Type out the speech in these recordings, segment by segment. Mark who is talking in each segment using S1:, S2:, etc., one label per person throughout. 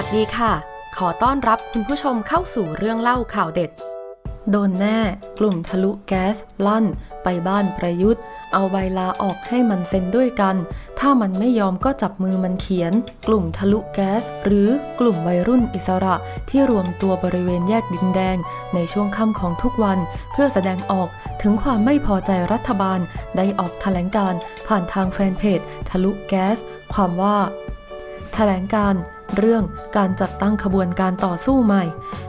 S1: วัสดีค่ะ ขอต้อนรับคุณผู้ชมเข้าสู่เรื่องเล่าข่าวเด็ด โดนแน่กลุ่มทะลุแก๊ส ลั่น ไปบ้านประยุทธ์ เอาใบลาออกให้มันเซ็นด้วยกัน ถ้ามันไม่ยอมก็จับมือมันเขียน กลุ่มทะลุแก๊ส หรือกลุ่มวัยรุ่นอิสระที่รวมตัวบริเวณแยกดินแดง ในช่วงค่ำของทุกวัน เพื่อแสดงออกถึงความไม่พอใจรัฐบาล ได้ออกแถลงการ์ผ่านทางแฟนเพจ ทะลุแก๊ส ความว่า แถลงการ์ เรื่องการจัดตั้งขบวนการต่อสู้ใหม่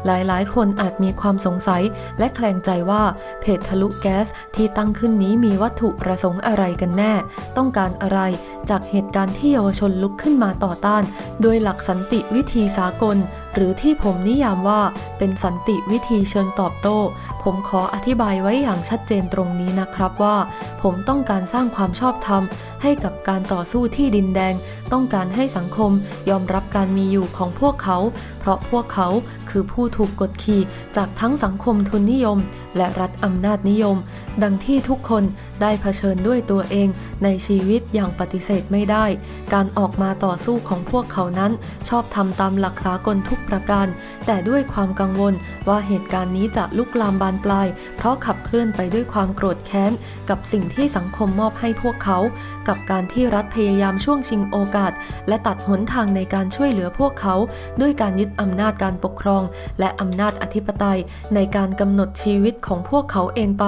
S1: หลายๆ คนอาจมีความสงสัยและแคลงใจว่าเพจทะลุแก๊สที่ตั้งขึ้นนี้มีวัตถุประสงค์อะไรกันแน่ ต้องการอะไรจากเหตุการณ์ที่เยาวชนลุกขึ้นมาต่อต้าน โดยหลักสันติวิธีสากล หรือที่ผมนิยามว่าเป็นสันติวิธีเชิงตอบโต้ ผมขออธิบายไว้อย่างชัดเจนตรงนี้นะครับว่า ผมต้องการสร้างความชอบธรรมให้กับการต่อสู้ที่ดินแดง ต้องการให้สังคมยอมรับการมีอยู่ของพวกเขา เพราะพวกเขาคือผู้ถูกกดขี่จากทั้งสังคมทุนนิยม และรัฐอำนาจนิยม ดังที่ทุกคนได้เผชิญด้วยตัวเองในชีวิตอย่างปฏิเสธไม่ได้ การออกมาต่อสู้ของพวกเขานั้น ชอบทำตามหลักสากลทุกประการ แต่ด้วยความกังวลว่าเหตุการณ์นี้จะลุกลามบานปลาย เพราะขับเคลื่อนไปด้วยความโกรธแค้น กับสิ่งที่สังคมมอบให้พวกเขา กับการที่รัฐพยายามช่วงชิงโอกาส และตัดหนทางในการช่วยเหลือพวกเขาด้วยการยึดอำนาจการปกครอง และอำนาจอธิปไตยในการกำหนดชีวิตของพวกเขาเองไป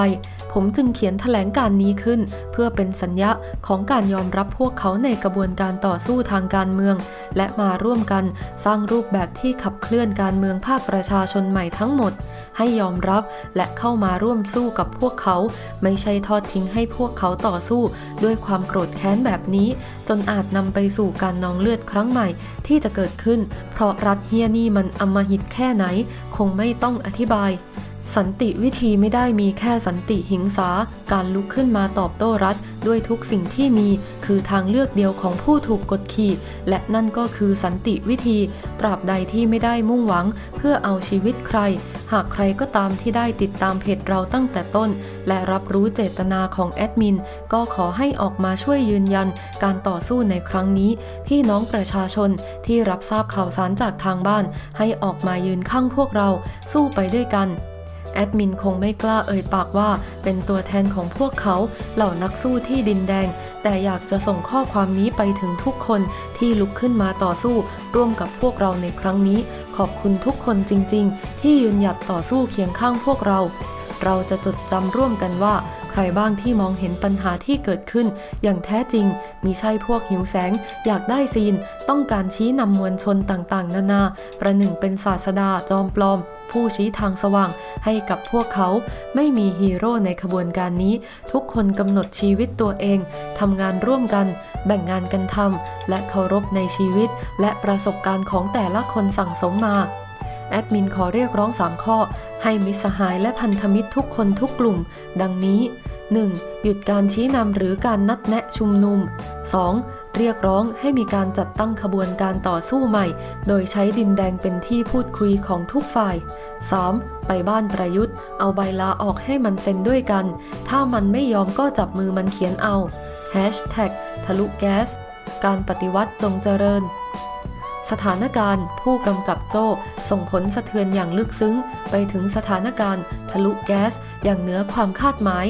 S1: ผมจึงเขียนแถลงการนี้ขึ้น เพื่อเป็นสัญญาของการยอมรับพวกเขาในกระบวนการต่อสู้ทางการเมือง และมาร่วมกันสร้างรูปแบบที่ขับเคลื่อนการเมืองภาคประชาชนใหม่ทั้งหมด ให้ยอมรับและเข้ามาร่วมสู้กับพวกเขา ไม่ใช่ทอดทิ้งให้พวกเขาต่อสู้ ด้วยความโกรธแค้นแบบนี้ จนอาจนำไปสู่การนองเลือดครั้งใหม่ที่จะเกิดขึ้น เพราะรัฐเฮียนี่มันอำมหิตแค่ไหน คงไม่ต้องอธิบาย สันติวิธีไม่ได้มีแค่สันติหิงสา การลุกขึ้นมาตอบโต้รัฐ ด้วยทุกสิ่งที่มีคือทางเลือกเดียวของผู้ถูกกดขี่ และนั่นก็คือสันติวิธี ตราบใดที่ไม่ได้มุ่งหวัง เพื่อเอาชีวิตใคร หากใครก็ตามที่ได้ติดตามเพจเราตั้งแต่ต้น และรับรู้เจตนาของแอดมิน ก็ขอให้ออกมาช่วยยืนยัน การต่อสู้ในครั้งนี้ พี่น้องประชาชนที่รับทราบข่าวสารจากทางบ้าน ให้ออกมายืนข้างพวกเรา สู้ไปด้วยกัน แอดมินคงไม่กล้าเอ่ยปากว่าเป็นตัวแทนของพวกเขาเหล่านักสู้ที่ดินแดง แต่อยากจะส่งข้อความนี้ไปถึงทุกคนที่ลุกขึ้นมาต่อสู้ ร่วมกับพวกเราในครั้งนี้ ขอบคุณทุกคนจริง ๆ ที่ยืนหยัดต่อสู้เคียงข้างพวกเรา เราจะจดจำร่วมกันว่า ใครบ้างที่มองเห็นปัญหาที่เกิดขึ้น อย่างแท้จริงมีใช่พวกหิวแสง อยากได้ซีน ต้องการชี้นำมวลชนต่างๆ นานา ประหนึ่งเป็นศาสดาจอมปลอม ผู้ชี้ทางสว่างให้กับพวกเขา ไม่มีฮีโร่ในขบวนการนี้ ทุกคนกำหนดชีวิตตัวเองทำงานร่วมกัน แบ่งงานกันทำและเคารพในชีวิต และประสบการณ์ของแต่ละคนสั่งสมมา แอดมินขอเรียกร้อง 3 ข้อ ให้มิสหายและพันธมิตรทุกคนทุกกลุ่ม ดังนี้ 1. หยุดการชี้นำหรือการนัดแนะชุมนุม 2. เรียกร้องให้มีการจัดตั้งขบวนการต่อสู้ใหม่ โดยใช้ดินแดงเป็นที่พูดคุยของทุกฝ่าย 3. ไปบ้านประยุทธ์ เอาใบลาออกให้มันเซ็นด้วยกัน ถ้ามันไม่ยอมก็จับมือมันเขียนเอา Hashtag ทะลุแก๊ส การปฏิวัติจงเจริญ สถานการณ์ ผู้กำกับโจ้ส่งผลสะเทือนอย่างลึกซึ้ง ไปถึงสถานการณ์ ทะลุแก๊สอย่างเหนือความคาดหมาย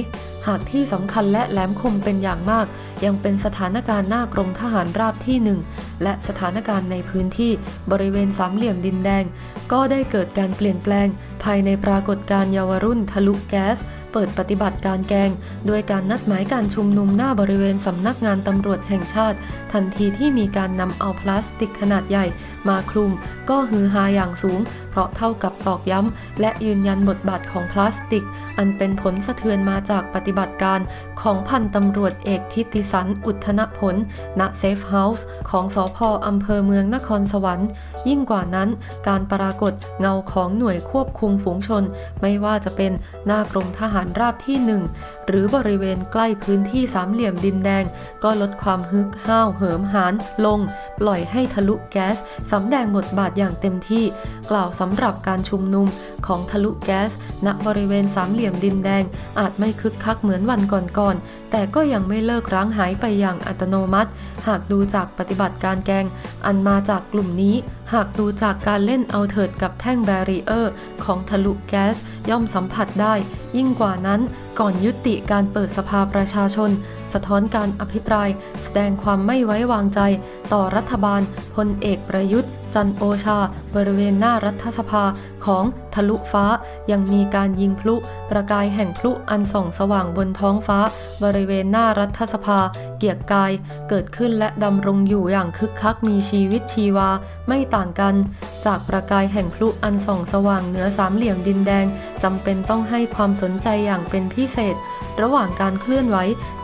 S1: หากที่สำคัญและแหลมคมเป็นอย่างมาก ยังเป็นสถานการณ์หน้ากรมทหารราบที่หนึ่งและสถานการณ์ในพื้นที่บริเวณสามเหลี่ยมดินแดง ก็ได้เกิดการเปลี่ยนแปลง ภายในปรากฏการณ์เยาวรุ่นทะลุแก๊สเปิดปฏิบัติการแกง โดยการนัดหมายการชุมนุมหน้าบริเวณสำนักงานตำรวจแห่งชาติ ทันทีที่มีการนำเอาพลาสติกขนาดใหญ่มาคลุม ก็ฮือฮาอย่างสูง เพราะเท่ากับตอกย้ำและยืนยันบทบาทของพลาสติก อันเป็นผลสะเทือนมาจากปฏิบัติการของพันตำรวจเอกทิติสันอุทธนผล ณเซฟเฮาส์ของสอพออำเภอเมืองนครสวรรค์ ยิ่งกว่านั้น การปรากฏเงาของหน่วยควบคุมฝูงชน ไม่ว่าจะเป็นหน้ากรมทหารราบที่หนึ่งหรือบริเวณใกล้พื้นที่สามเหลี่ยมดินแดง ก็ลดความฮึกห้าวเหิมหานลง ปล่อยให้ทะลุแก๊สสำแดงบทบาทอย่างเต็มที่ กล่าวสำหรับการชุมนุมของทะลุแก๊ส ณบริเวณสามเหลี่ยมดินแดง อาจไม่คึกคักเหมือนวันก่อนๆ แต่ก็ยังไม่เลิกร้างหายไปอย่างอัตโนมัติ หากดูจากปฏิบัติการแกง อันมาจากกลุ่มนี้ หากดูจากการเล่นเอาเถิดกับแท่งแบรีเออร์ของทะลุแก๊สย่อมสัมผัสได้ ยิ่งกว่านั้นก่อนยุติการเปิดสภาประชาชน สะท้อนการอภิปราย แสดงความไม่ไว้วางใจ ต่อรัฐบาลพลเอกประยุทธ์ จันโอชา บริเวณหน้ารัฐสภาของทะลุฟ้า ยังมีการยิงพลุ ประกายแห่งพลุอันส่องสว่างบนท้องฟ้า บริเวณหน้ารัฐสภา เกียรกาย เกิดขึ้นและดำรงอยู่อย่างคึกคักมีชีวิตชีวาไม่ต่างกัน จากประกายแห่งพลุอันส่องสว่างเหนือสามเหลี่ยมดินแดงจำเป็นต้องให้ความสนใจอย่างเป็นพิเศษ ระหว่างการเคลื่อนไหว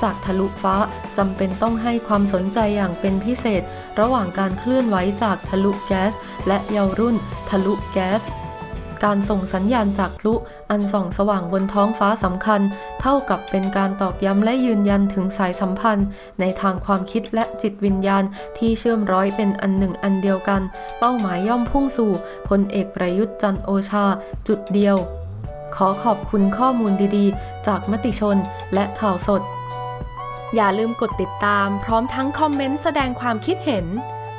S1: จากทะลุฟ้าจำเป็นต้องให้ความสนใจอย่างเป็นพิเศษ ระหว่างการเคลื่อนไหวจากทะลุแกส และเยาวรุ่น ทะลุแก๊ส การส่งสัญญาณจากพลุอันส่องสว่างบนท้องฟ้าสำคัญ เท่ากับเป็นการตอกย้ำและยืนยันถึงสายสัมพันธ์ ในทางความคิดและจิตวิญญาณที่เชื่อมร้อยเป็นอันหนึ่งอันเดียวกัน เป้าหมายย่อมพุ่งสู่พลเอกประยุทธ์จันโอชา จุดเดียว ขอขอบคุณข้อมูลดีๆ จากมติชนและข่าวสดอย่าลืมกดติดตามพร้อมทั้งคอมเมนต์แสดงความคิดเห็น